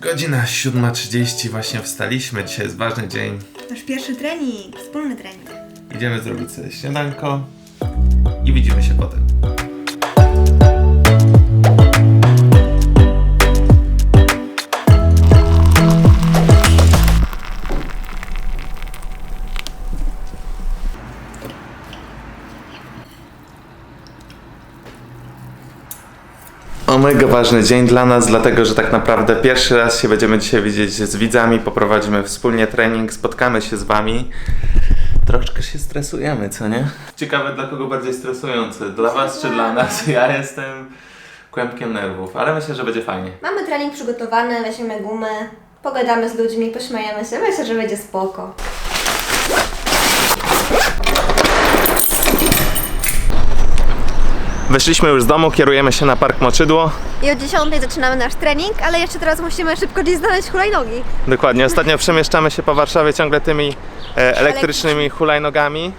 Godzina 7.30, właśnie wstaliśmy. Dzisiaj jest ważny dzień. Nasz pierwszy trening, wspólny trening. Idziemy zrobić sobie śniadanko i widzimy się potem. O mega ważny dzień dla nas, dlatego że tak naprawdę pierwszy raz się będziemy dzisiaj widzieć z widzami, poprowadzimy wspólnie trening, spotkamy się z wami. Troszkę się stresujemy, co nie? Ciekawe dla kogo bardziej stresujący, dla was czy dla nas? Ja jestem kłębkiem nerwów, ale myślę, że będzie fajnie. Mamy trening przygotowany, weźmiemy gumę, pogadamy z ludźmi, pośmiejemy się. Myślę, że będzie spoko. Wyszliśmy już z domu, kierujemy się na Park Moczydło. I o 10 zaczynamy nasz trening, ale jeszcze teraz musimy szybko gdzieś znaleźć hulajnogi. Dokładnie, ostatnio przemieszczamy się po Warszawie ciągle tymi e, elektrycznymi hulajnogami.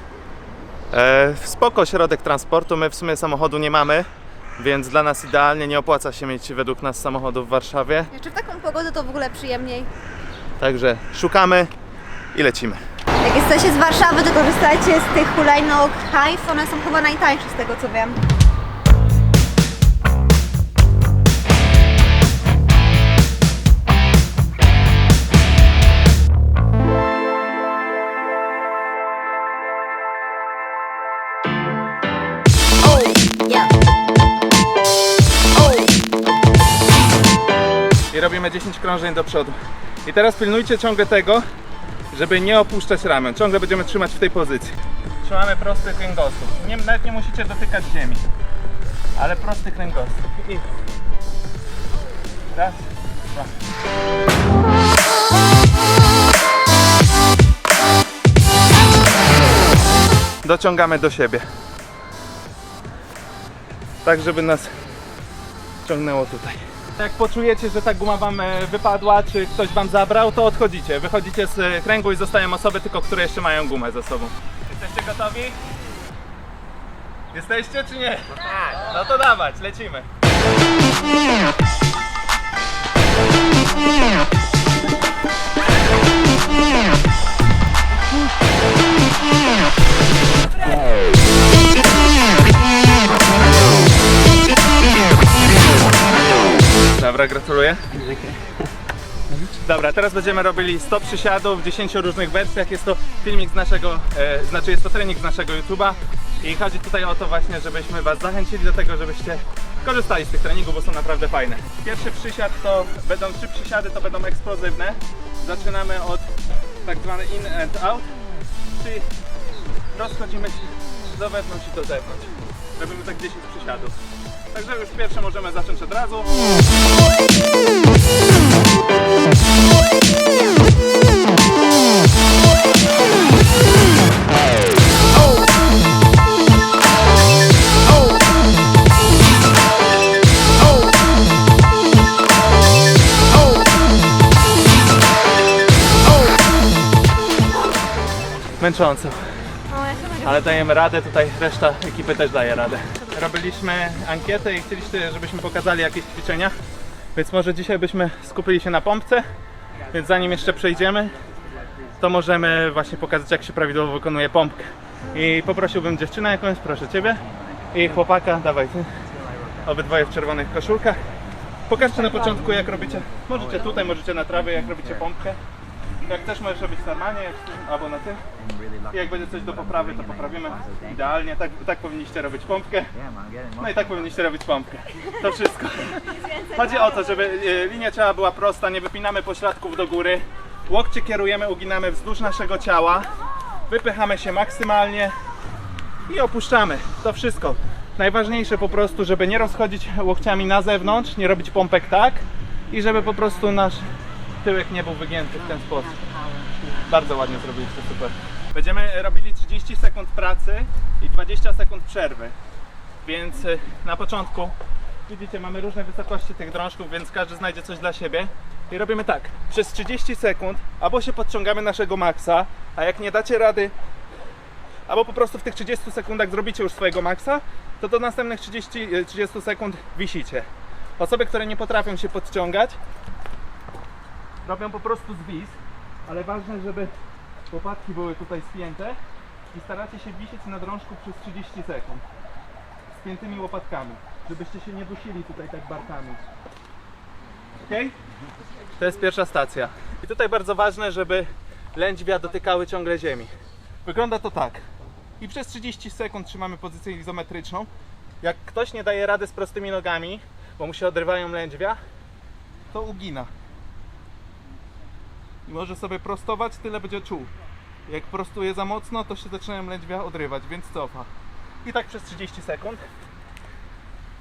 E, spoko środek transportu, my w sumie samochodu nie mamy, więc dla nas idealnie nie opłaca się mieć według nas samochodu w Warszawie. Jeszcze w taką pogodę to w ogóle przyjemniej. Także szukamy i lecimy. Jak jesteście z Warszawy, to korzystajcie z tych hulajnog Hive. One są chyba najtańsze z tego co wiem. Robimy 10 krążeń do przodu. I teraz pilnujcie ciągle tego, żeby nie opuszczać ramion. Ciągle będziemy trzymać w tej pozycji. Trzymamy prostych kręgosłup. Nie, nawet nie musicie dotykać ziemi, ale prostych kręgosłup. I raz, dwa. Dociągamy do siebie. Tak, żeby nas ciągnęło tutaj. Jak poczujecie, że ta guma wam e, wypadła, czy ktoś wam zabrał, to odchodzicie. Wychodzicie z e, kręgu i zostają osoby tylko, które jeszcze mają gumę ze sobą. Jesteście gotowi? Jesteście czy nie? tak. No to dawać, lecimy. Dobra, gratuluję. Dobra, teraz będziemy robili 100 przysiadów w 10 różnych wersjach. Jest to filmik z naszego, e, znaczy jest to trening z naszego YouTube'a i chodzi tutaj o to właśnie, żebyśmy Was zachęcili do tego, żebyście korzystali z tych treningów, bo są naprawdę fajne. Pierwszy przysiad to będą trzy przysiady, to będą eksplozywne. Zaczynamy od tak zwany in and out, czyli rozchodzimy się do wewnątrz i do zewnątrz. Robimy tak 10 przysiadów. Także już pierwsze możemy zacząć od razu. Męcząco. Ale dajemy radę, tutaj reszta ekipy też daje radę. Robiliśmy ankietę i chcieliście, żebyśmy pokazali jakieś ćwiczenia, więc może dzisiaj byśmy skupili się na pompce, więc zanim jeszcze przejdziemy, to możemy właśnie pokazać jak się prawidłowo wykonuje pompkę. I poprosiłbym dziewczynę jakąś, proszę Ciebie, i chłopaka, dawaj Ty, obydwoje w czerwonych koszulkach. Pokażcie na początku jak robicie, możecie tutaj, możecie na trawie, jak robicie pompkę. Jak też możesz robić normalnie, jak, albo na tym. I jak będzie coś do poprawy, to poprawimy idealnie. Tak, tak powinniście robić pompkę. No i tak powinniście robić pompkę. To wszystko. Chodzi o to, żeby e, linia ciała była prosta, nie wypinamy pośladków do góry. Łokcie kierujemy, uginamy wzdłuż naszego ciała. Wypychamy się maksymalnie i opuszczamy. To wszystko. Najważniejsze po prostu, żeby nie rozchodzić łokciami na zewnątrz, nie robić pompek tak i żeby po prostu nasz tyłek nie był wygięty w ten sposób. Bardzo ładnie zrobiliście, super. Będziemy robili 30 sekund pracy i 20 sekund przerwy. Więc y, na początku widzicie, mamy różne wysokości tych drążków, więc każdy znajdzie coś dla siebie. I robimy tak, przez 30 sekund albo się podciągamy naszego maksa, a jak nie dacie rady, albo po prostu w tych 30 sekundach zrobicie już swojego maksa, to do następnych 30, e, 30 sekund wisicie. Osoby, które nie potrafią się podciągać, robią po prostu zwis, ale ważne, żeby łopatki były tutaj spięte i staracie się wisieć na drążku przez 30 sekund. Spiętymi łopatkami, żebyście się nie dusili tutaj tak barkami. Ok? To jest pierwsza stacja. I tutaj bardzo ważne, żeby lędźwia dotykały ciągle ziemi. Wygląda to tak. I przez 30 sekund trzymamy pozycję izometryczną. Jak ktoś nie daje rady z prostymi nogami, bo mu się odrywają lędźwia, to ugina. I może sobie prostować, tyle będzie czuł. Jak prostuje za mocno, to się zaczynają lędźwia odrywać, więc cofa. I tak przez 30 sekund.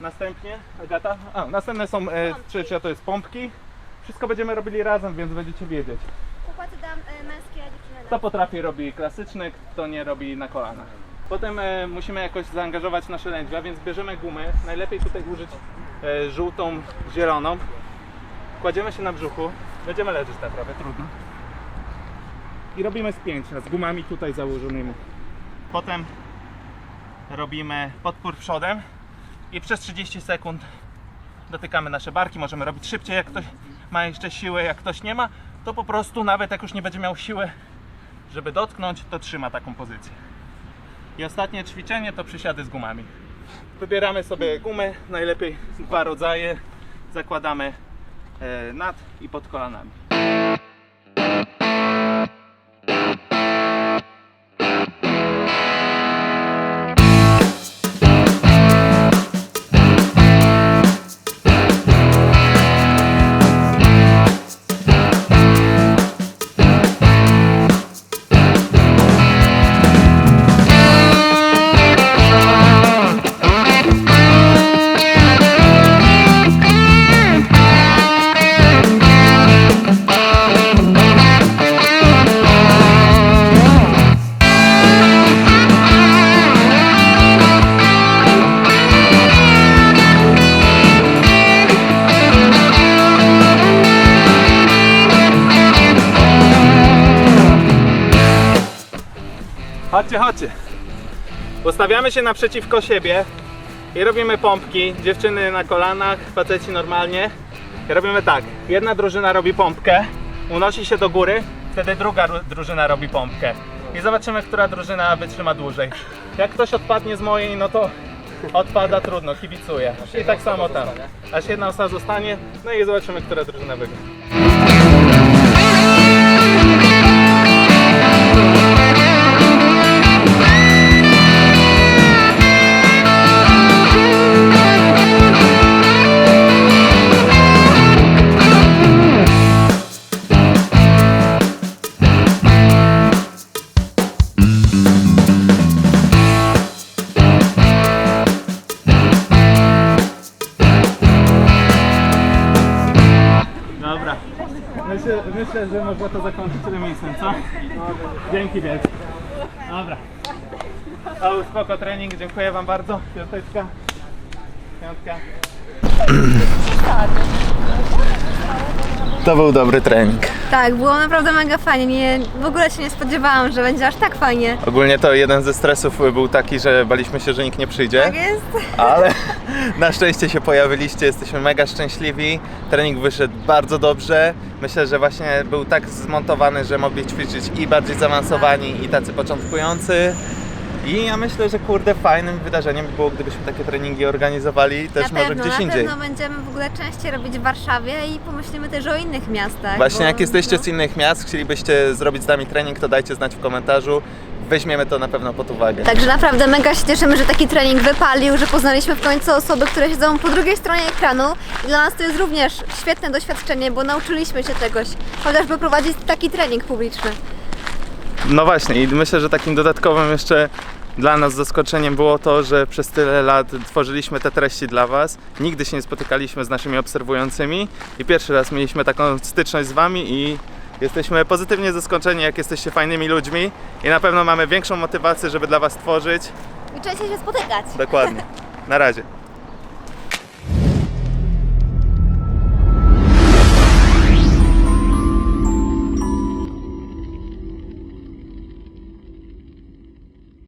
Następnie, Agata, a następne są e, trzecia to jest pompki. Wszystko będziemy robili razem, więc będziecie wiedzieć. Układy dam e, męskie, a dziewczyny Kto potrafi robi klasyczny, kto nie robi na kolanach. Potem e, musimy jakoś zaangażować nasze lędźwia, więc bierzemy gumę. Najlepiej tutaj użyć e, żółtą, zieloną. Kładziemy się na brzuchu. Będziemy leżeć tak naprawdę, trudno. I robimy spięcia z gumami tutaj założonymi. Potem robimy podpór przodem i przez 30 sekund dotykamy nasze barki. Możemy robić szybciej, jak ktoś ma jeszcze siłę, jak ktoś nie ma, to po prostu nawet jak już nie będzie miał siły, żeby dotknąć, to trzyma taką pozycję. I ostatnie ćwiczenie to przysiady z gumami. Wybieramy sobie gumy, najlepiej dwa rodzaje. Zakładamy nad i pod kolanami. Chodźcie, chodźcie. Ustawiamy się naprzeciwko siebie i robimy pompki. Dziewczyny na kolanach, faceci normalnie. I robimy tak. Jedna drużyna robi pompkę, unosi się do góry, wtedy druga ru- drużyna robi pompkę. I zobaczymy, która drużyna wytrzyma dłużej. Jak ktoś odpadnie z mojej, no to odpada trudno, kibicuję. I tak samo tam. Aż jedna osoba zostanie, no i zobaczymy, która drużyna wygra. Zakończyć remisem, co? Dzięki wielkie. Dobra. Spoko trening, dziękuję wam bardzo. Piąteczka. Piątka. To był dobry trening. Tak, było naprawdę mega fajnie. Nie, w ogóle się nie spodziewałam, że będzie aż tak fajnie. Ogólnie to jeden ze stresów był taki, że baliśmy się, że nikt nie przyjdzie. Tak jest? Ale na szczęście się pojawiliście, jesteśmy mega szczęśliwi. Trening wyszedł bardzo dobrze. Myślę, że właśnie był tak zmontowany, że mogli ćwiczyć i bardziej zaawansowani, i tacy początkujący. I ja myślę, że kurde, fajnym wydarzeniem by było, gdybyśmy takie treningi organizowali też na może pewno, gdzieś na indziej. pewno będziemy w ogóle częściej robić w Warszawie i pomyślimy też o innych miastach. Właśnie bo- jak jesteście no. z innych miast, chcielibyście zrobić z nami trening, to dajcie znać w komentarzu. Weźmiemy to na pewno pod uwagę. Także naprawdę mega się cieszymy, że taki trening wypalił, że poznaliśmy w końcu osoby, które siedzą po drugiej stronie ekranu. I dla nas to jest również świetne doświadczenie, bo nauczyliśmy się czegoś, chociażby prowadzić taki trening publiczny. No właśnie i myślę, że takim dodatkowym jeszcze dla nas zaskoczeniem było to, że przez tyle lat tworzyliśmy te treści dla Was. Nigdy się nie spotykaliśmy z naszymi obserwującymi i pierwszy raz mieliśmy taką styczność z Wami i jesteśmy pozytywnie zaskoczeni, jak jesteście fajnymi ludźmi i na pewno mamy większą motywację, żeby dla Was tworzyć. I częściej się spotykać. Dokładnie. Na razie.